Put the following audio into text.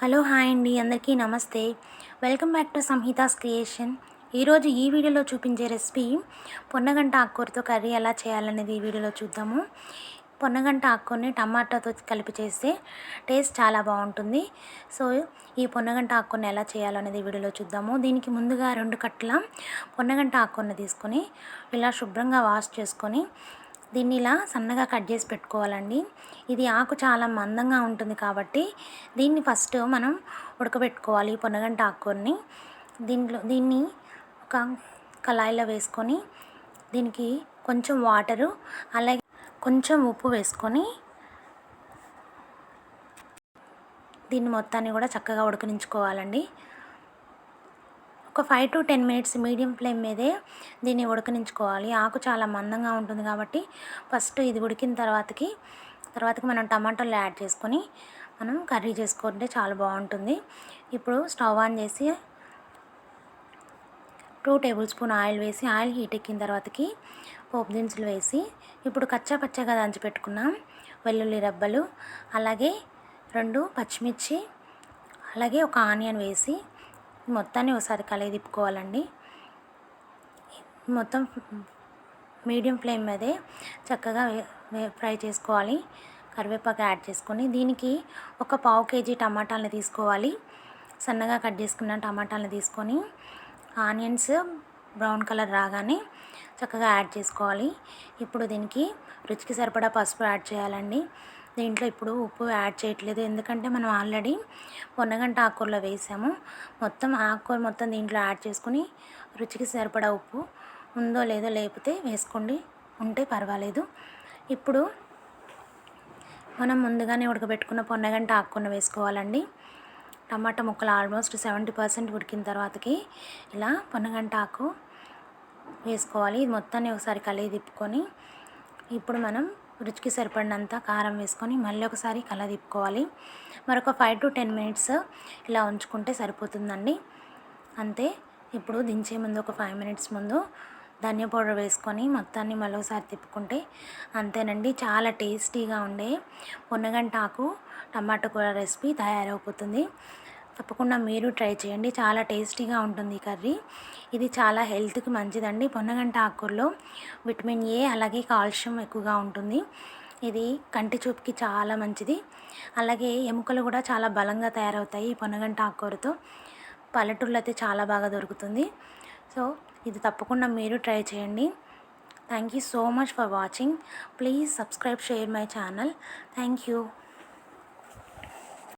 Hello hi అండి. అందరికీ నమస్తే. Welcome back to Samhita's creation. ఈరోజు ఈ వీడియోలో చూపించే రెసిపీ పొన్నగంట ఆకుకూరతో కర్రీ ఎలా చేయాలనేది ఈ వీడియోలో చూద్దాము. పొన్నగంట ఆకుకూరని టమాటాతో కలిపి చేస్తే టేస్ట్ చాలా బాగుంటుంది. సో ఈ పొన్నగంట ఆకుకూరని ఎలా చేయాలనేది ఈ వీడియోలో చూద్దాము. దీనికి ముందుగా రెండు కట్టల పొన్నగంట ఆకుకూరని తీసుకొని ఇలా శుభ్రంగా వాష్ చేసుకొని దీన్ని ఇలా సన్నగా కట్ చేసి పెట్టుకోవాలండి. ఇది ఆకు చాలా మందంగా ఉంటుంది కాబట్టి దీన్ని ఫస్ట్ మనం ఉడకబెట్టుకోవాలి పొనగంట ఆకుని. దీంట్లో దీన్ని ఒక కళాయిలో వేసుకొని దీనికి కొంచెం వాటరు అలాగే కొంచెం ఉప్పు వేసుకొని దీన్ని మొత్తాన్ని కూడా చక్కగా ఉడకనించుకోవాలండి. ఒక five to ten minutes medium flame మీదే దీన్ని ఉడకనించుకోవాలి. ఆకు చాలా మందంగా ఉంటుంది కాబట్టి ఫస్ట్ ఇది ఉడికిన తర్వాతకి తర్వాతకి మనం టమాటాలు యాడ్ చేసుకొని మనం కర్రీ చేసుకుంటే చాలా బాగుంటుంది. ఇప్పుడు స్టవ్ ఆన్ చేసి టూ టేబుల్ స్పూన్ ఆయిల్ వేసి ఆయిల్ హీట్ ఎక్కిన తర్వాతకి పోపు దినుసులు వేసి ఇప్పుడు కచ్చా పచ్చగా దంచి పెట్టుకున్నాం వెల్లుల్లి రబ్బలు అలాగే రెండు పచ్చిమిర్చి అలాగే ఒక ఆనియన్ వేసి మొత్తాన్ని ఒకసారి కలిగి తిప్పుకోవాలండి. మొత్తం మీడియం ఫ్లేమ్ మీదే చక్కగా ఫ్రై చేసుకోవాలి. కరివేపాకు యాడ్ చేసుకొని దీనికి ఒక పావు కేజీ టమాటాలను తీసుకోవాలి. సన్నగా కట్ చేసుకున్న టమాటాలను తీసుకొని ఆనియన్స్ బ్రౌన్ కలర్ రాగానే చక్కగా యాడ్ చేసుకోవాలి. ఇప్పుడు దీనికి రుచికి సరిపడా పసుపు యాడ్ చేయాలండి. దీంట్లో ఇప్పుడు ఉప్పు యాడ్ చేయట్లేదు. ఎందుకంటే మనం ఆల్రెడీ పొన్నగంట ఆకుకూరలో వేసాము. మొత్తం ఆకుకూర మొత్తం దీంట్లో యాడ్ చేసుకుని రుచికి సరిపడా ఉప్పు ఉందో లేదో లేకపోతే వేసుకోండి. ఉంటే పర్వాలేదు. ఇప్పుడు మనం ముందుగానే ఉడకబెట్టుకున్న పొన్నగంట ఆకుకూర వేసుకోవాలండి. టమాటా ముక్కలు ఆల్మోస్ట్ సెవెంటీ పర్సెంట్ ఉడికిన తర్వాతకి ఇలా పొన్నగంట ఆకు వేసుకోవాలి. ఇది మొత్తాన్ని ఒకసారి కలిగి తిప్పుకొని ఇప్పుడు మనం రుచికి సరిపడినంత కారం వేసుకొని మళ్ళీ ఒకసారి కలదిప్పుకోవాలి మరొక ఫైవ్ టు టెన్ మినిట్స్ ఇలా ఉంచుకుంటే సరిపోతుందండి. అంతే. ఇప్పుడు దించే ముందు ఒక ఫైవ్ మినిట్స్ ముందు ధనియా పౌడర్ వేసుకొని మొత్తాన్ని మరోసారి తిప్పుకుంటే అంతేనండి. చాలా టేస్టీగా ఉండే. పొన్నగంట ఆకు టమాటో కూర రెసిపీ తయారైపోతుంది తప్పకుండా మీరు ట్రై చేయండి. చాలా టేస్టీగా ఉంటుంది ఈ కర్రీ. ఇది చాలా హెల్త్కి మంచిదండి. పొన్నగంట ఆకుల్లో విటమిన్ ఏ అలాగే కాల్షియం ఎక్కువగా ఉంటుంది. ఇది కంటి చూపుకి చాలా మంచిది. అలాగే ఎముకలు కూడా చాలా బలంగా తయారవుతాయి ఈ పొన్నగంట ఆకుకూరతో. పల్లెటూళ్ళు అయితే చాలా బాగా దొరుకుతుంది. సో ఇది తప్పకుండా మీరు ట్రై చేయండి. Thank you so much for watching. Please subscribe share my channel. Thank you